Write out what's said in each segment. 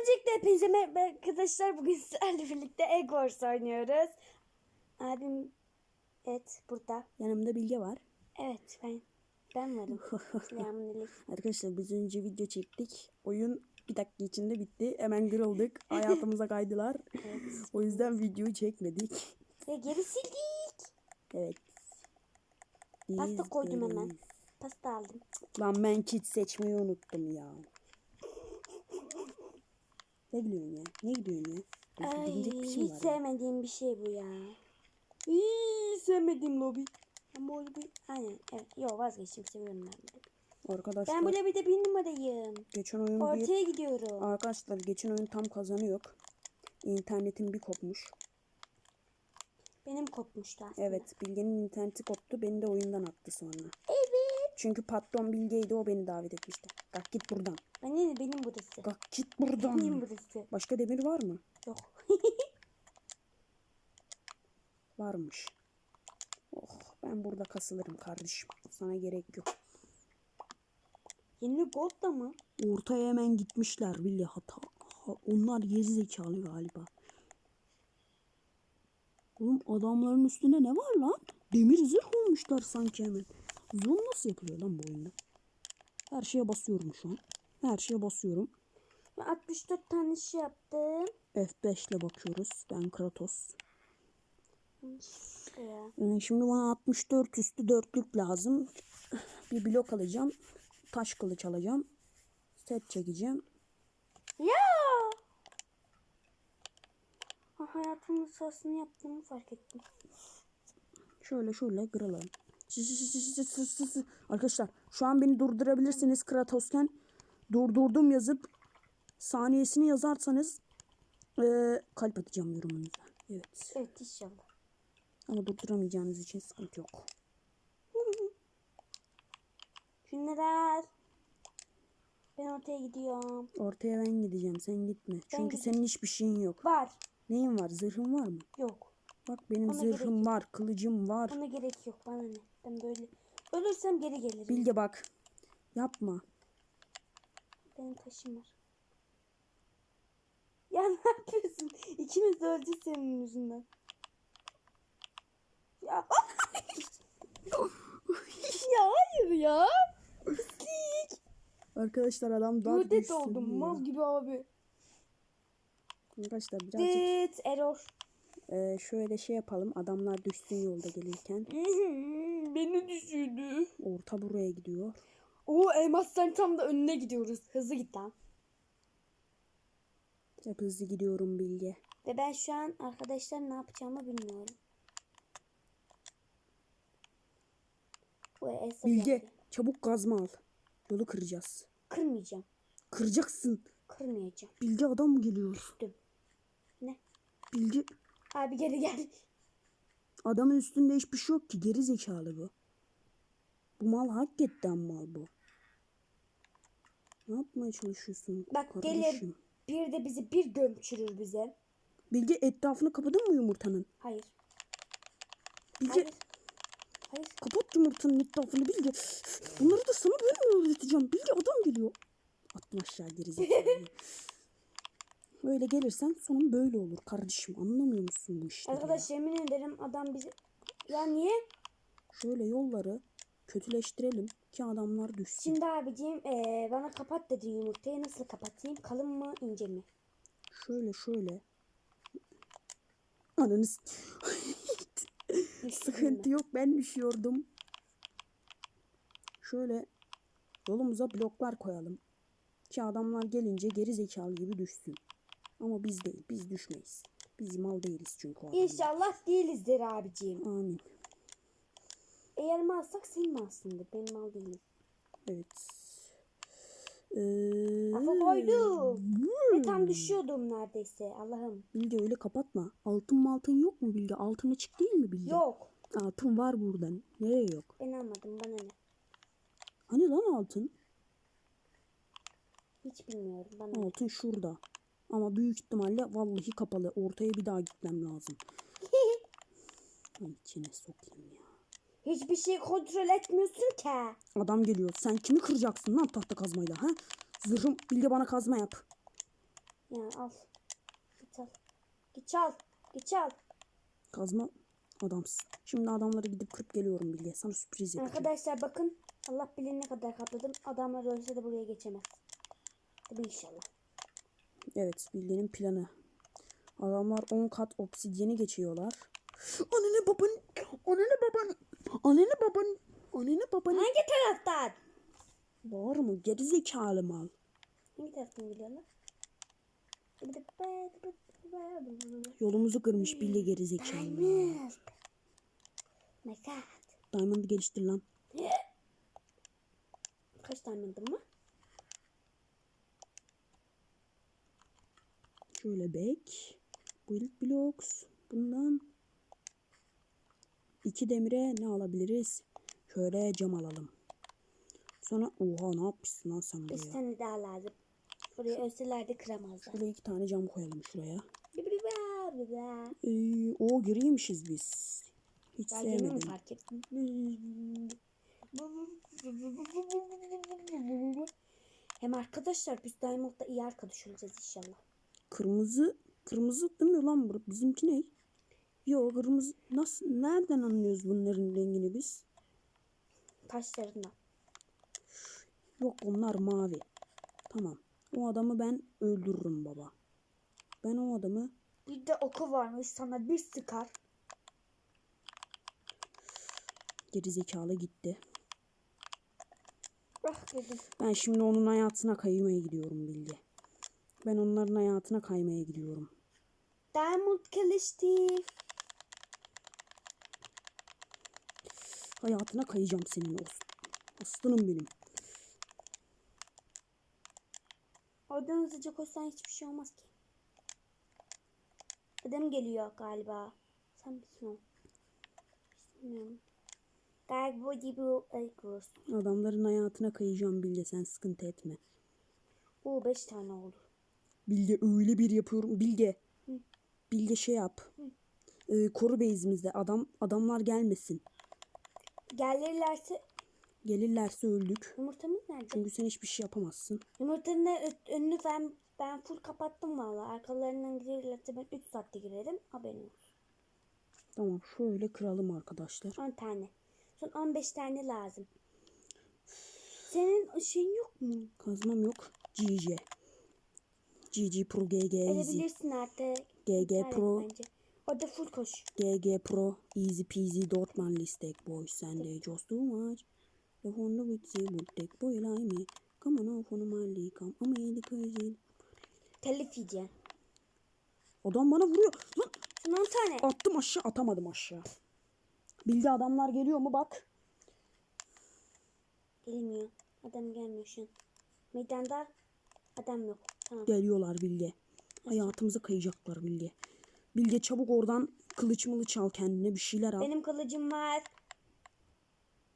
Öncelikle hepinize merhaba arkadaşlar. Bugün sizlerle birlikte Egg Wars oynuyoruz. Abim evet burada. Yanımda Bilge var. Evet ben ben varım. Arkadaşlar biz önce video çektik. Oyun bir dakika içinde bitti. Hemen kırıldık. Hayatımıza kaydılar. O yüzden videoyu çekmedik. Ve geri sildik. Evet. Pasta koydum hemen. Pasta aldım. Lan ben kit seçmeyi unuttum ya. Ne gülüyorsun ya? Ne gülüyorsun ya? Ay, bir şey hiç var ya. sevmediğim bir şey bu ya. Hiç sevmediğim lobi. Ama o lobi aynen evet. Yok vazgeçtim seviyorum ben. bunu. Arkadaşlar Ben bu lobide bir numarayım. geçen oyun bir... Ortaya gidiyorum. Arkadaşlar geçen oyun tam kazanıyor. İnternetim bir kopmuş. Benim kopmuştu aslında. Evet Bilge'nin interneti koptu. Beni de oyundan attı sonra. Evet. Çünkü patron Bilge'ydi o beni davet etmişti. Kalk git buradan. Benim, benim burası. Kalk git buradan. Benim burası. Başka demir var mı? Yok. Varmış. Oh ben burada kasılırım kardeşim. Sana gerek yok. Yeni gold da mı? Ortaya hemen gitmişler Bilge hata. Ha, onlar geri zekalı galiba. Oğlum adamların üstüne ne var lan? Demir zırh olmuşlar sanki hemen. Zoom nasıl yapılıyor lan bu oyunda? Her şeye basıyorum şu an. Her şeye basıyorum. Ben 64 tane şey yaptım. F5 ile bakıyoruz. Ben Kratos. Ee, Şimdi bana 64 üstü dörtlük lazım. Bir blok alacağım. Taş kılıç alacağım. Set çekeceğim. ya! Ha, hayatımın sırasını yaptığımı fark ettim. Şöyle şöyle kıralım. Arkadaşlar şu an beni durdurabilirsiniz Kratosken. Durdurdum yazıp saniyesini yazarsanız eee, kalp atacağım yorumunuza. Evet. Evet inşallah. Ama durduramayacağınız için sıkıntı yok. Al. Ben ortaya gidiyorum. Ortaya ben gideceğim sen gitme. Çünkü gideceğim. senin hiçbir şeyin yok. Var. Neyin var? Zırhın var mı? Yok. Bak benim Ona zırhım var, kılıcım var. Bana gerek yok. Bana ne? Ben böyle ölürsem geri gelirim. Bilge bak. Yapma. Benim taşım var. Ya ne yapıyorsun? İkimiz de öleceğiz senin yüzünden. Ya. ya hayır ya. Pislik. Arkadaşlar adam daha Müddet oldum. ya. Mal gibi abi. Arkadaşlar birazcık Dit error. E, şöyle şey yapalım. Adamlar düşsün yolda gelirken. Beni düşürdü. Orta buraya gidiyor. Oo elmasların tam da önüne gidiyoruz. Hızlı git lan. Hep hızlı gidiyorum Bilge. Ve ben şu an arkadaşlar ne yapacağımı bilmiyorum. Bilge geldi. çabuk kazma al. Yolu kıracağız. Kırmayacağım. Kıracaksın. Kırmayacağım. Bilge adam geliyor. Düştüm. Ne? Bilge Abi geri gel. adamın üstünde hiçbir şey yok ki. Geri zekalı bu. Bu mal hakikaten mal bu. Ne yapmaya çalışıyorsun Bak kardeşim? gelir bir de bizi bir gömçürür bize. Bilge etrafını kapadın mı yumurtanın? Hayır. Bilge Hayır. Hayır. kapat yumurtanın etrafını Bilge. Bunları da sana böyle mi öğreteceğim? Bilge adam geliyor. Attım aşağı geri zekalı. Böyle gelirsen sonun böyle olur kardeşim. Anlamıyor musun bu işleri? ya? Arkadaş yemin ederim adam bizi... Ya niye? Şöyle yolları kötüleştirelim ki adamlar düşsün. Şimdi abiciğim eee, bana kapat dedi yumurtayı. Nasıl kapatayım? Kalın mı ince mi? Şöyle şöyle. Ananı Sıkıntı yok ben düşüyordum. Şöyle yolumuza bloklar koyalım. Ki adamlar gelince geri zekalı gibi düşsün. Ama biz değil biz düşmeyiz. Biz mal değiliz çünkü o. İnşallah değilizdir abiciğim. Amin. Eğer malsak senin malsındır. Benim mal değilim. Evet. Ee, Kafa koydum. Ve tam düşüyordum neredeyse. Allah'ım. Bilge öyle kapatma. Altın mı altın yok mu Bilge? Altın açık değil mi Bilge? Yok. Altın var buradan. Nereye yok? Ben almadım. Bana ne? Hani lan altın? Hiç bilmiyorum. Bana ne? Altın şurada. Ama büyük ihtimalle vallahi kapalı. Ortaya bir daha gitmem lazım. İçine sokayım ya. Hiçbir şey kontrol etmiyorsun ki. Adam geliyor. Sen kimi kıracaksın lan tahta kazmayla ha? Zırhım Bilge bana kazma yap. Yani al. Git al. Git çal. Git çal. Kazma adamsın. Şimdi adamları gidip kırıp geliyorum Bilge. Sana sürpriz yapacağım. Arkadaşlar bakın. Allah bilir ne kadar katladım. Adamlar ölse de buraya geçemez. Tabii inşallah. Evet Bilge'nin planı. Adamlar 10 kat obsidyeni geçiyorlar. Anne baban, anne baban, anne baban, anne baban. Hangi taraftan? Var mı? Geri zekalı mal. Hangi taraftan geliyorlar? Yolumuzu kırmış Bilge geri zekalı. Diamond. My god. Diamond'ı geliştir lan. Kaç diamond'ım var? Şöyle bek. Build blocks. Bundan iki demire ne alabiliriz? Şöyle cam alalım. Sonra oha ne yapmışsın lan sen Bir buraya? tane daha lazım. Buraya ölseler de kıramazlar. Şöyle iki tane cam koyalım şuraya. Ben Ee, o giriymişiz biz. Hiç mi sevmedim. fark ettim? Hem arkadaşlar biz Diamond'da iyi arkadaş olacağız inşallah. Kırmızı, kırmızı değil mi lan bu? Bizimki ne? Yok kırmızı. Nasıl, nereden anlıyoruz bunların rengini biz? Taşlarından. Yok onlar mavi. Tamam. O adamı ben öldürürüm baba. Ben o adamı Bir de oku varmış sana bir sıkar. gerizekalı gitti. Ah. Ben şimdi onun hayatına kaymaya gidiyorum Bilge. Ben onların hayatına kaymaya gidiyorum. Diamond kılıçtı. Hayatına kayacağım senin olsun. Aslanım benim. Oradan hızlıca koşsan hiçbir şey olmaz ki. Adam geliyor galiba. Sen misin o? Bilmiyorum. Galiba gibi. Adamların hayatına kayacağım Bilge sen sıkıntı etme. Oo 5 tane oldu. Bilge öyle bir yapıyorum. Bilge. Hı. Bilge şey yap. Ee, koru base'imizde adam adamlar gelmesin. Gelirlerse Gelirlerse öldük. yumurtamız nerede? Çünkü sen hiçbir şey yapamazsın. Yumurtanın ö- önünü ben ben full kapattım valla. Arkalarından gelirlerse ben 3 saatte girerim. Haberin olsun. Tamam şöyle kıralım arkadaşlar. 10 tane. Son 15 tane lazım. Senin şeyin yok mu? Kazmam yok. GG. GG Pro GG Easy. Edebilirsin artık. GG Pro. bence. Orada full koş. GG Pro Easy Peasy Dortmund listek boys sen de just too much. The Honda with the would take boy like me. Come on off on my league. Come on me crazy. Telif yiyeceksin. Adam bana vuruyor. Lan 10 tane. attım aşağı atamadım aşağı. Bildi adamlar geliyor mu bak. Gelmiyor. Adam gelmiyor şu an. Meydanda adam yok. Tamam. Geliyorlar Bilge. Hayatımıza kayacaklar Bilge. Bilge çabuk oradan kılıç mılıç al kendine bir şeyler al. Benim kılıcım var.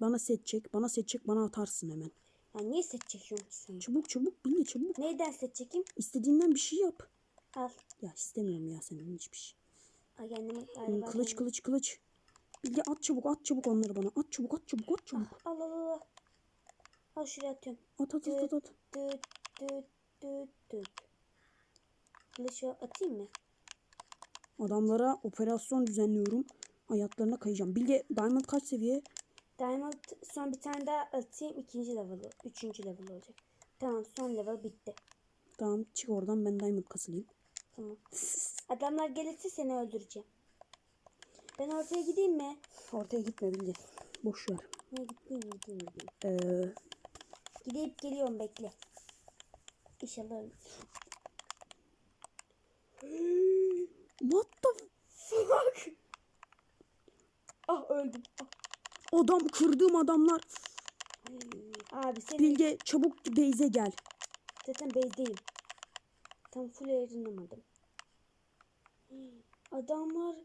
Bana set çek. Bana set çek bana atarsın hemen. Ya niye set çekiyorum ki sana? Çabuk çabuk Bilge çabuk. Neyden set çekeyim? İstediğinden bir şey yap. Al. Ya istemiyorum ya senin hiçbir şey. Ay kendime Hmm, galiba. Kılıç kılıç kılıç. Bilge at çabuk at çabuk onları bana. At çabuk at çabuk at çabuk. Al al al. al. Al şuraya atıyorum. At at at at. at. Düt düt düt atayım mı? Adamlara operasyon düzenliyorum. Hayatlarına kayacağım. Bilge Diamond kaç seviye? Diamond son bir tane daha atayım. ikinci level. Üçüncü level olacak. Tamam son level bitti. Tamam çık oradan ben Diamond kasılayım. Tamam. Adamlar gelirse seni öldüreceğim. Ben ortaya gideyim mi? Ortaya gitme Bilge. Boş ver. Ne gideyim gideyim gideyim. Ee, Gidip geliyorum bekle. İnşallah what the Fuck. Ah öldüm. Ah. Adam kırdığım adamlar. Abi seni Bilge çabuk base'e gel. zaten bezdeyim. Tam full erinlemedim. Adamlar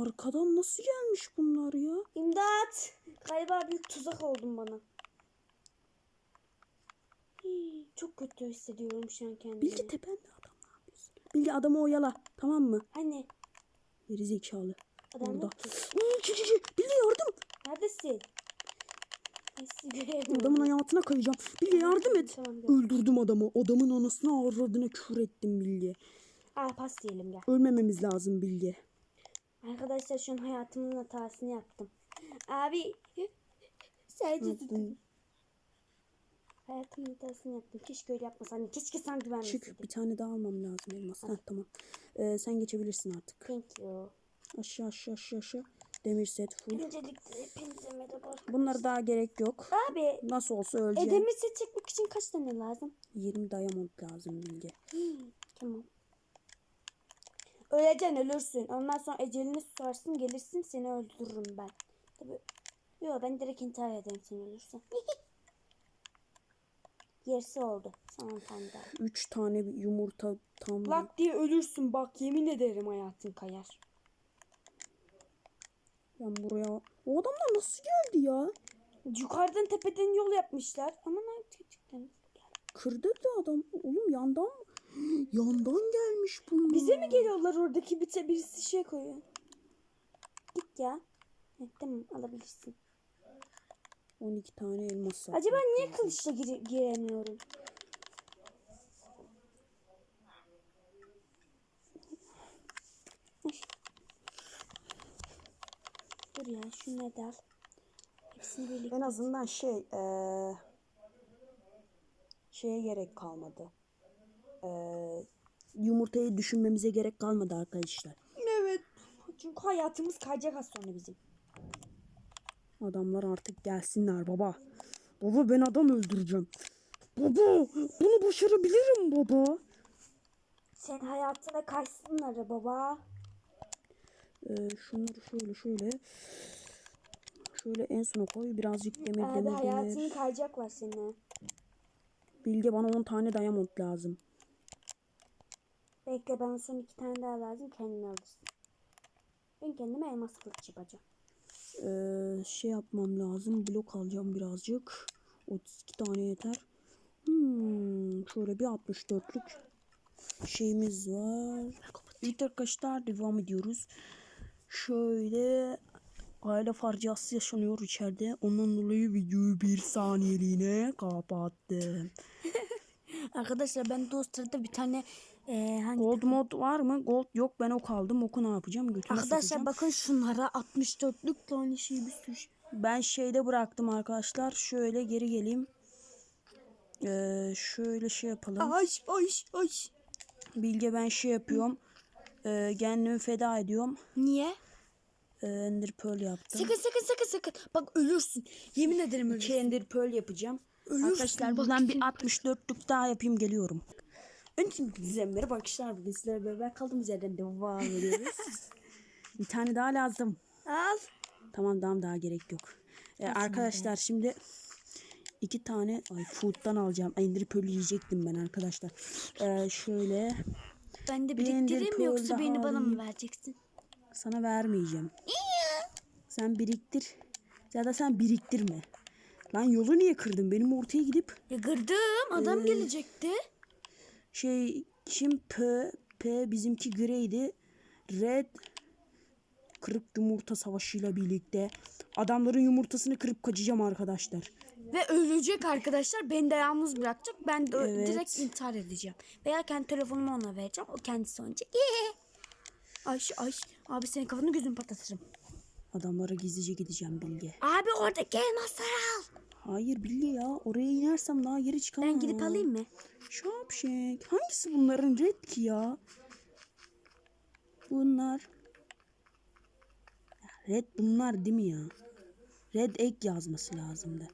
Arkadan nasıl gelmiş bunlar ya? imdat. Galiba büyük tuzak oldun bana. Hii, Çok kötü hissediyorum şu an kendimi. Bilge tepende adam ne yapıyorsun? Bilge adamı oyala tamam mı? Hani Geri zekalı. adam Orada. Bilge yardım. Neredesin? Adamın hayatına kayacağım. Bilge yardım et. Tamam. Öldürdüm adamı. Adamın anasını avradına küfür ettim Bilge. Aa pas diyelim gel. Ölmememiz lazım Bilge. Arkadaşlar şu an hayatımın hatasını yaptım. Abi sadece. Hayatımın hatasını yaptım. Keşke öyle yapmasaydım. Keşke sen güvenmeseydin. Çık bir tane daha almam lazım elmas. Heh, tamam. Ee, sen geçebilirsin artık. Thank you. Aşağı aşağı aşağı aşağı. Demir set full. Öncelikle hepinize merhaba. Bunlara daha gerek yok. Abi Nasıl olsa öleceğim. Edemir set çekmek için kaç tane lazım? 20 diamond lazım Bilge. Tamam. Öleceksin ölürsün. Ondan sonra ecelini susarsın gelirsin seni öldürürüm ben. Tabii. Yok ben direkt intihar ederim sen ölürsen. Yersi oldu. Son tane daha. 3 tane bir yumurta tam. Lak diye ölürsün bak yemin ederim hayatın kayar. Ben buraya... O adamlar nasıl geldi ya? Yukarıdan tepeden yol yapmışlar. Ama ne gerçekten. Kırdı da adam. Oğlum yandan mı? Yandan gelmiş bunlar. Bize mi geliyorlar oradaki bir birisi şey koyuyor. Git ya. Evet, tamam alabilirsin. 12 tane elmas var. Acaba niye kılıçla gire- giremiyorum? Dur ya şunu da al. Hepsini birlikte. En azından şey eee şeye gerek kalmadı. Eee yumurtayı düşünmemize gerek kalmadı arkadaşlar. Evet. Çünkü hayatımız kayacak az sonra bizim. Adamlar artık gelsinler baba. Baba ben adam öldüreceğim. Baba bunu başarabilirim baba. Sen hayatına kaysınlar baba. Ee, şunları şöyle şöyle. Şöyle en sona koy. Birazcık demir Abi demir hayatını demir. kayacaklar senin. Bilge bana 10 tane diamond lazım. Bekle bana son iki tane daha lazım kendini alırsın. Ben kendime elmas kılıç yapacağım. Ee, şey yapmam lazım. Blok alacağım birazcık. 32 tane yeter. Hmm, şöyle bir 64'lük şeyimiz var. Evet arkadaşlar devam ediyoruz. Şöyle aile faciası yaşanıyor içeride. Ondan dolayı videoyu bir saniyeliğine kapattım. Arkadaşlar ben sırada bir tane e, hangi Gold mod var mı? Gold yok. Ben ok aldım. Oku ne yapacağım? Götüme Arkadaşlar sokacağım. bakın şunlara 64'lük tane şey bir sürü. şey. Ben şeyde bıraktım arkadaşlar. Şöyle geri geleyim. Ee, şöyle şey yapalım. Ay ay ay. Bilge ben şey yapıyorum. Ee, kendimi feda ediyorum. Niye? Ee, Ender Pearl yaptım. Sakın sakın sakın sakın. Bak ölürsün. Yemin ederim ölürsün. İki Ender Pearl yapacağım. Ölürsün, Arkadaşlar buradan bir şimdi. 64'lük daha yapayım geliyorum. Önce merhaba arkadaşlar. Bugün sizlerle beraber kaldığımız yerden devam ediyoruz. bir tane daha lazım. Al. Tamam tamam daha gerek yok. Ee, arkadaşlar şimdi iki tane ay food'dan alacağım. Ender Pearl yiyecektim ben arkadaşlar. Ee, şöyle Ben de biriktireyim mi yoksa beni bana mı vereceksin? sana vermeyeceğim. Sen biriktir. Ya da sen biriktirme. Lan yolu niye kırdın? Benim ortaya gidip Ya kırdım. Adam Ee, gelecekti. Şey kim P P bizimki Grey'di. Red kırık yumurta savaşıyla birlikte adamların yumurtasını kırıp kaçacağım arkadaşlar. Ve ölecek arkadaşlar. Beni de yalnız bırakacak. Ben de Evet. direkt intihar edeceğim. Veya kendi telefonumu ona vereceğim. O kendisi oynayacak. Ay ay. Abi senin kafanı gözünü patlatırım. Adamlara gizlice gideceğim Bilge. Abi oradaki elmasları al. Hayır Bilge ya oraya inersem daha geri çıkamam. Ben gidip alayım mı? Şapşek. Hangisi bunların red ki ya? Bunlar. Red bunlar değil mi ya? Red egg yazması lazımdı.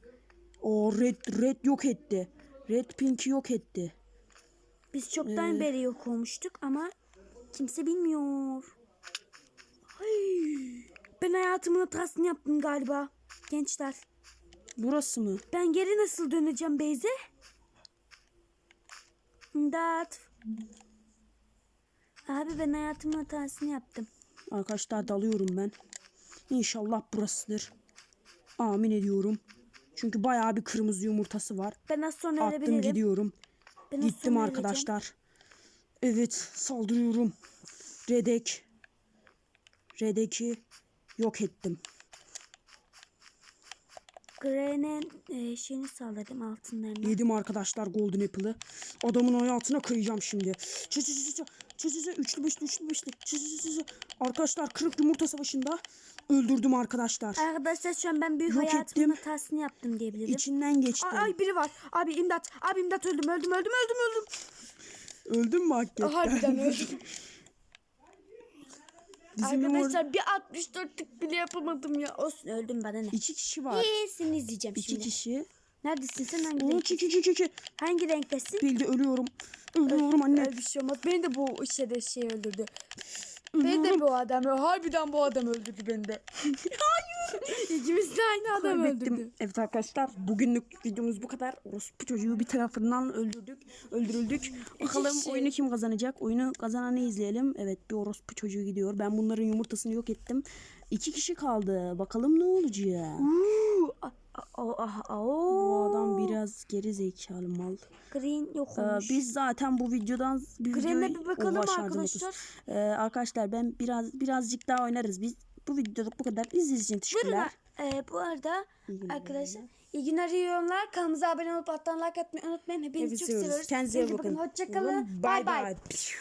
O red red yok etti. Red pink'i yok etti. Biz çoktan Ee, beri yok olmuştuk ama kimse bilmiyor. Ay, ben hayatımın hatasını yaptım galiba. Gençler. Burası mı? Ben geri nasıl döneceğim Beyze? İmdat. Abi ben hayatımın hatasını yaptım. Arkadaşlar dalıyorum ben. İnşallah burasıdır. Amin ediyorum. Çünkü bayağı bir kırmızı yumurtası var. Ben az sonra Attım ölebilirim. gidiyorum. Ben Gittim arkadaşlar. Evet saldırıyorum. Redek. Redek'i yok ettim. Gren'in e, şeyini sağladım altınlarını. Yedim arkadaşlar Golden Apple'ı. Adamın hayatına kıyacağım şimdi. Çı çı çı çı. Çı çı çı. Üçlü beşli üçlü beşli. Çı çı çı çı. Arkadaşlar kırık yumurta savaşında öldürdüm arkadaşlar. Arkadaşlar şu an ben büyük Yok hayatımın ettim. hatasını yaptım diyebilirim. İçinden geçtim. Ay, ay biri var. Abi imdat. Abi imdat öldüm öldüm öldüm öldüm öldüm. Öldün mü hakikaten? Harbiden öldüm. Yumur- Arkadaşlar bir 64'lük bile yapamadım ya. Olsun öldüm bana ne. İki kişi var. İyisini izleyeceğim İki şimdi. kişi. Neredesin sen hangi Oo, renk? iki iki iki iki. Hangi renktesin? Bildi ölüyorum. Ölüyorum anne. Öyle bir şey olmaz. Beni de bu şeyde şey öldürdü. Beni de bu adam harbiden bu adam öldürdü beni de. Hayır. İkimiz de aynı adam Kaybettim. öldürdü. Evet arkadaşlar bugünlük videomuz bu kadar. Orospu çocuğu bir tarafından öldürdük. Öldürüldük. Bakalım kişi. oyunu kim kazanacak? Oyunu kazananı izleyelim. Evet bir orospu çocuğu gidiyor. Ben bunların yumurtasını yok ettim. İki kişi kaldı. Bakalım ne olacak? Uuu. A- a- Bu adam biraz geri zekalı mal. Green yok Ee, olmuş. biz zaten bu videodan bir Green'e videoyu bir bakalım arkadaşlar. Ee, arkadaşlar ben biraz birazcık daha oynarız. Biz bu videoluk bu kadar. İzlediğiniz için Buyurun. teşekkürler. Ee, bu arada İyi günler. arkadaşlar iyi günler iyi yorumlar. Kanalımıza abone olup alttan like atmayı unutmayın. Hepinizi Hepinizi çok seviyoruz. Kendinize iyi Kendinize bakın. Hoşçakalın. Bay bay. Piu.